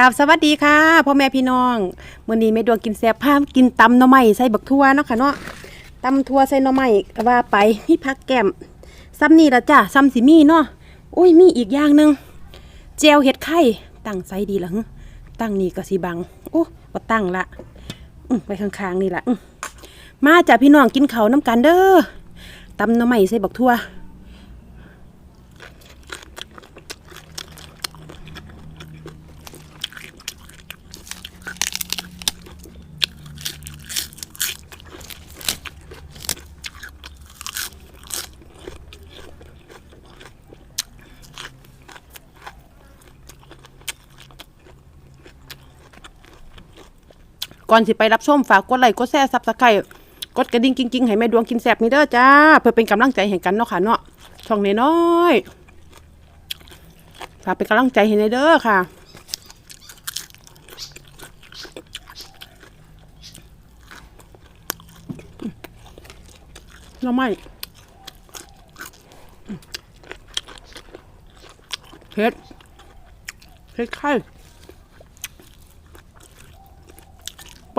กราบสวัสดีค่ะพ่อแม่พี่น้องมื้อนี้แม่ดวงกินแซ่บพามกินตำหน่อไม้ใส่บักทั่วเนาะค่ะเนาะตำทั่วใส่หน่อไม้ก็ว่าไปมีผักแก้มซ้ำนี่ละจ้ะซ้ำสิมีเนาะอุ้ยมีอีกอย่างหนึ่งเจลเห็ดไข่ตั้งใส่ดีละหึตั้งนี่ก็สิบังโอ้บ่ตั้งละอืไปข้างๆนี่ละมาจ้ะพี่น้องกินเขาน้ำกันเด้อตำหน่อไม้ใส่บักทั่ว ก่อนสิไปรับชมฝากกดไลค์กดแชร์ซับสไครต์กดกระดิ่งกิ้งๆให้แม่ดวงกินแซ่บนี่เด้อจ้า เพื่อเป็นกำลังใจให้กันเนาะค่ะเนาะช่องน้อยๆฝากเป็นกำลังใจให้ในเด้อค่ะหน่อไม้เผ็ดเผ็ดไข่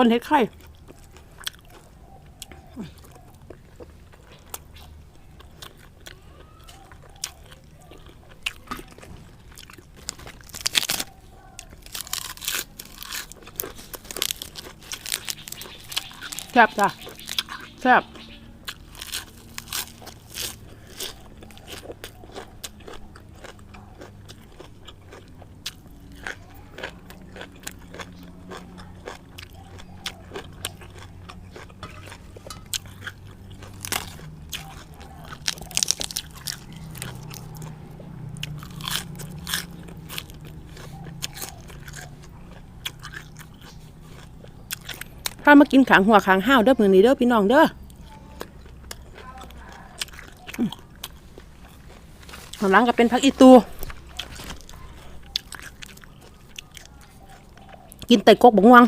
ปนเห็ดไข่แซ่บจ้ะแซ่บ พามากินขางหัวขางห้าวเด้อมือนี้เด้อพี่น้องเด้อข้างหลังก็เป็นพักอีตูกินไต่กกบงวัง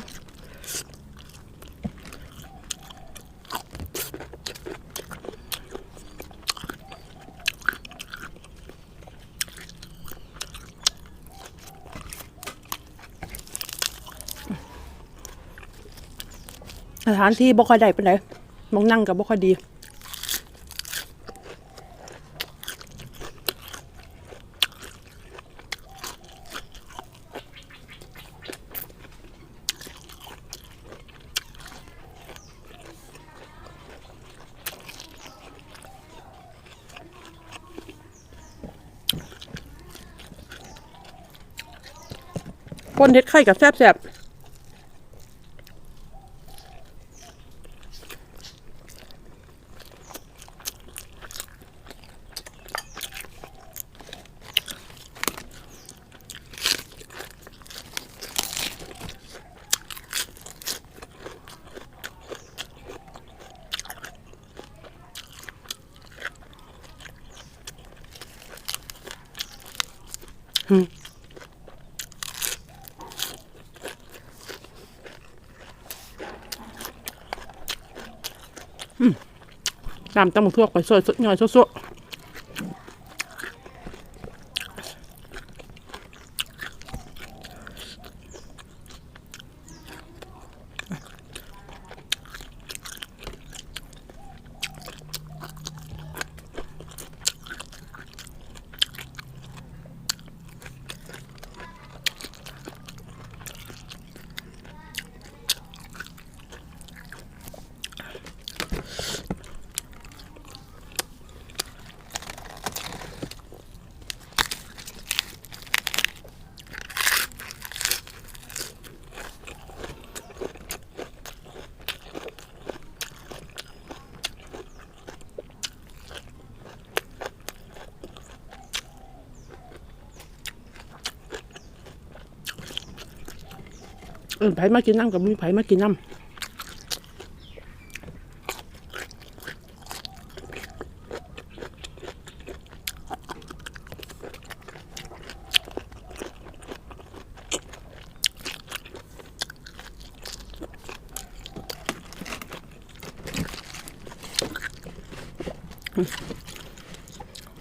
ถานที่บ่ค่อยได้ปานใดมองนั่งกับบ่ค่อยดีคนเฮ็ดไข่กับแซ่บๆ น้ำตำบักทั่วไปสวยสดหน่อยสด เออไผ่มากินน้ำกับมีไผ่มากินน้ำ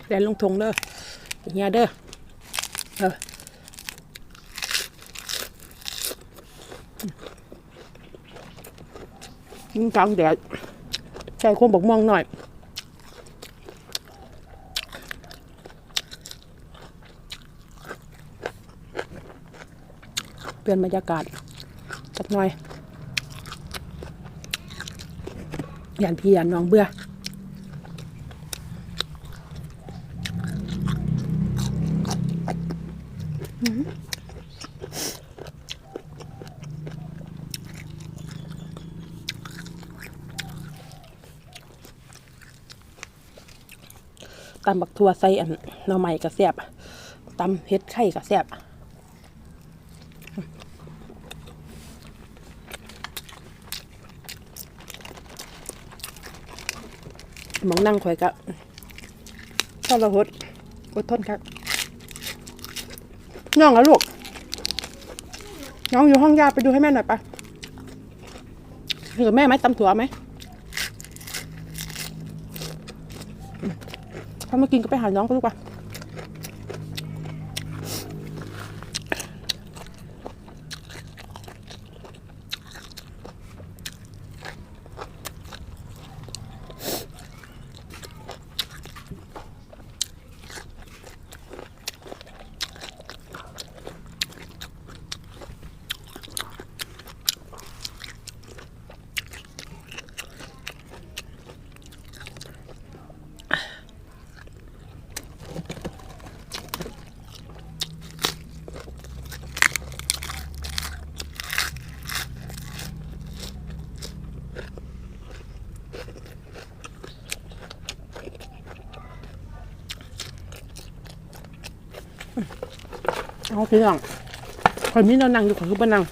แดนลงทงเด้อเฮียเด้อเออ กินกลางแดดใส่คมบกม่วงหน่อยเปลี่ยนบรรยากาศสักหน่อยยานพี่ยานน้องเบื่อ ตำบักทั่วใส่อันหน่อไม้ก็แซ่บตำเฮ็ดไข่ก็แซ่บมองนั่งข่อยก็ทรหดอดทนครับน้องอะลูก น้องอยู่ห้องยาไปดูให้แม่หน่อยปะอยู่กับแม่ไหมตำถั่วไหม ถ้า ไม่กินก็ไปหาน้องก็ลูกป่ เขาพี่น้องคนนี้เรานั่งอยู่คนคือบ้านนั่ง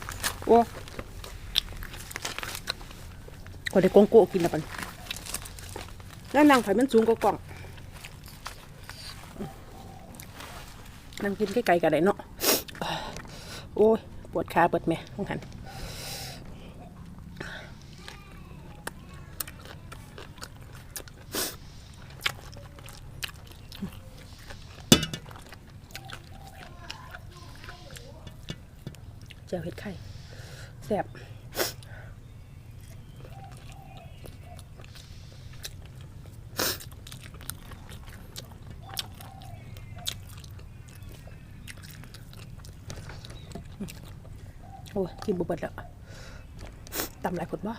โอ้คนได้กงโกกินแล้วปันแล้วนั่งไผ่มันสูงกว่ากล่องนั่งกินใกล้ๆกันได้เนาะโอ้ยปวดขาปวดแม่ต้องหัน เจียวเห็ดไข่แซ่บโอ้ยกินบุบเบิดแล้วตำหลายผดบ่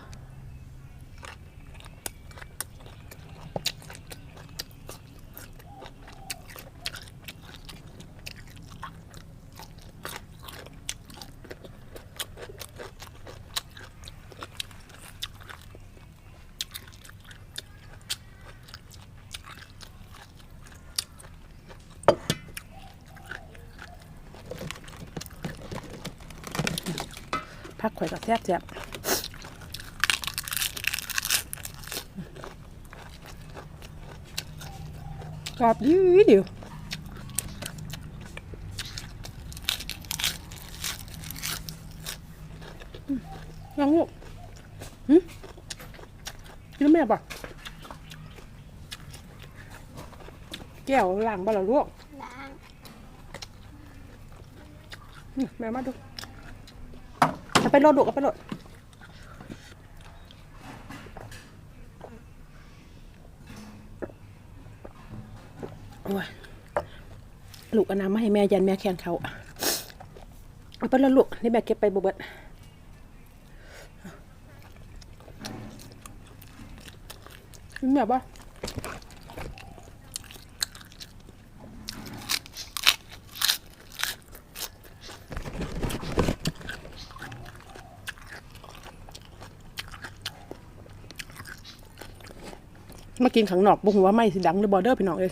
ข่อยก็แซ่บแซ่บกรอบดีเดียวอืมยังลูกหืมกินแล้วแม่ปะแก้วล้างบ่ละลูกล้างอืมแม่มาดู เอาไปโหลดลูกเอาไปโหลดโอ้ยลูกเอาน้ำมาให้แม่ยันแม่แขนเขาเอาไปโหลดลูกนี่แม่เก็บไปบเบิดกินแบบ มากินขังนอกบุหัวาไม่สิดังหรือบอเดอร์พี่น้องเอ้ย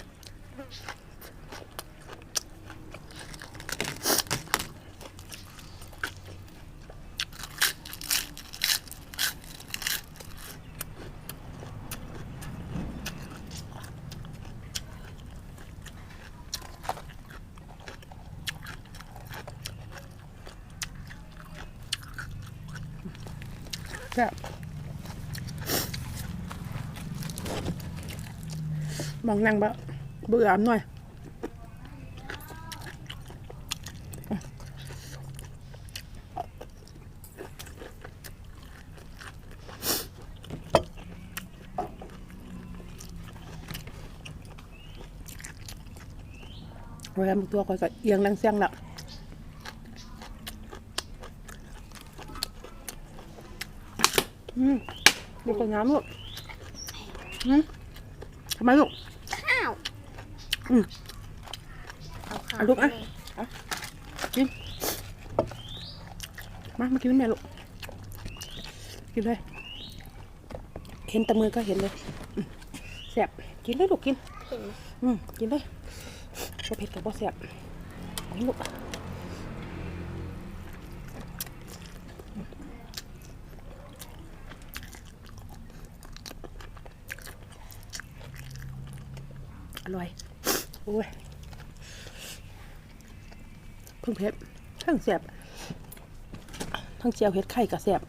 มองนั่งบะเบื่อหน่อยเวลาตัวก็จะเอียงแรงเสียงละอืมดูคนน้ำลูกอืมทำไมลูก อืมเอาข้าวเอาลูกอะเอากินมามากินกับแม่ลูกกินเลยเห็นแตะมือก็เห็นเลยอืมแสบกินเลยลูกกินเห็นไหมอืมกินเลยบ่เผ็ดกับบ่แสบนี่ลูกอร่อย โอ้ยเพิ่งเผ็ดเพิ่งแสบเพิ่งเจียวเห็ดไข่กับแสบ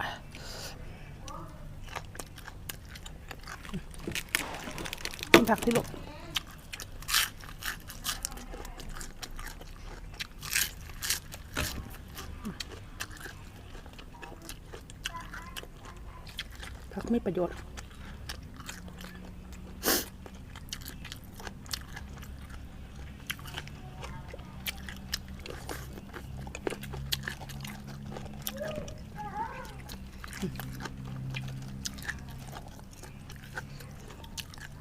กินผักที่ลูกผักไม่ประโยชน์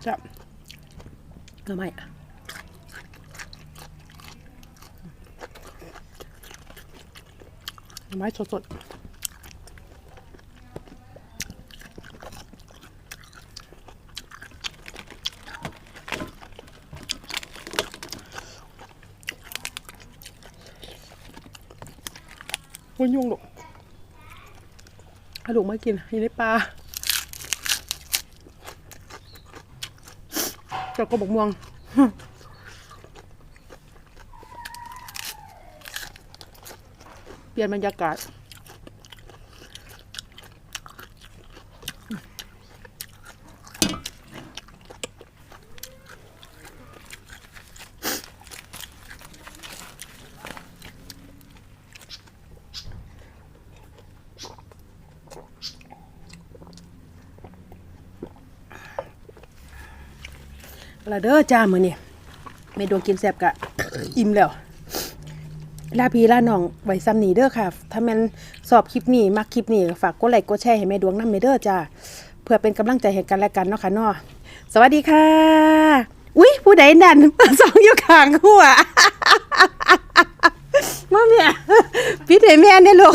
จะเออไม่อะ ไม้สดๆมันยุ่งลูกให้ลูกมากินให้ได้ปลาจ้าก็บอกม่วง เป ลี่ยนบรรยากาศละเด้อจ้ามื้อนี้แม่ดวงกินแซ่บกะอิ่มแล้ว ลาพีลาน้องไว้ซ้ำนี้เด้อค่ะ ถ้าแม่นสอบคลิปนี้มักคลิปนี้ฝากกดไลค์กดแชร์ให้แม่ดวงน้ำเด้อจ้าเพื่อเป็นกำลังใจให้กันและกันเนาะค่ะเนาะสวัสดีค่ะ อุ๊ยผู้ใดนั่นสองอยู่ข้างหัวมาเม่พี่เถแม่เนี่ยลูก